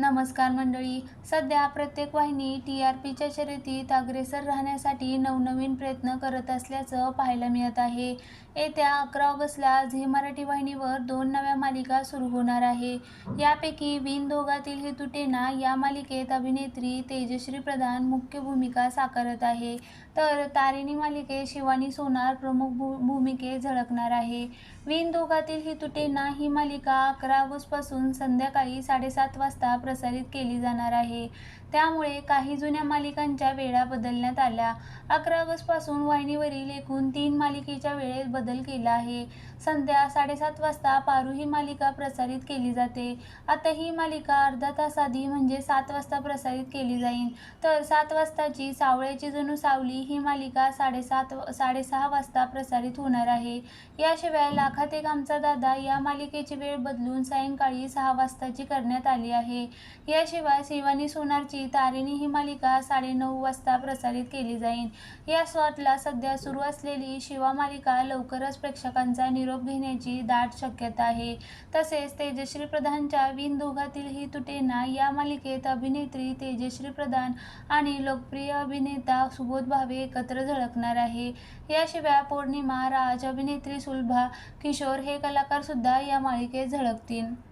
नमस्कार मंडळी. सध्या प्रत्येक वाहिनी टी आर पीच्या शर्यतीत अग्रेसर राहण्यासाठी नवनवीन प्रयत्न करत असल्याचं पाहायला मिळत आहे. येत्या अकरा ऑगस्टला झी मराठी वाहिनीवर दोन नव्या मालिका सुरू होणार आहे. यापैकी विण दोघातील हेतू टेना या मालिकेत अभिनेत्री तेजश्री प्रधान मुख्य भूमिका साकारत आहे. तर तारिणी मालिकेत शिवानी सोनार प्रमुख भू भूमिकेत झळकणार आहे. विण दोघातील हेतू टेना ही मालिका अकरा ऑगस्टपासून संध्याकाळी साडेसात वाजता प्रसारित केली जाणार आहे. त्यामुळे काही जुन्या मालिकांच्या वेळा बदलण्यात आल्या. अकरा ऑगस्टपासून वाहिनीवरील एकूण तीन मालिकेच्या वेळेत बदल केला आहे. संध्या साडेसात वाजता पारू ही मालिका प्रसारित केली जाते. आता ही मालिका अर्धा तास आधी म्हणजे सात वाजता प्रसारित केली जाईल. तर सात वाजताची सावळ्याची जणू सावली ही मालिका साडेसात साडेसहा वाजता प्रसारित होणार आहे. याशिवाय लाखात एक आमचा दादा या मालिकेची वेळ बदलून सायंकाळी सहा वाजताची करण्यात आली आहे. याशिवाय शिवानी सोनारची तारिणी ही मालिका साडेनऊ वाजता प्रसारित केली जाईल. या स्लॉटला सध्या सुरू असलेली शिवा मालिका लवकरच प्रेक्षकांचा निरोप घेण्याची दाट शक्यता आहे. तसेच तेजश्री प्रधानच्या विन दोघातील ही तुटेना या मालिकेत अभिनेत्री तेजश्री प्रधान आणि लोकप्रिय अभिनेता सुबोध भावे एकत्र झळकणार आहे. याशिवाय पौर्णिमा राज अभिनेत्री सुलभा किशोर हे कलाकार सुद्धा या मालिकेत झळकतील.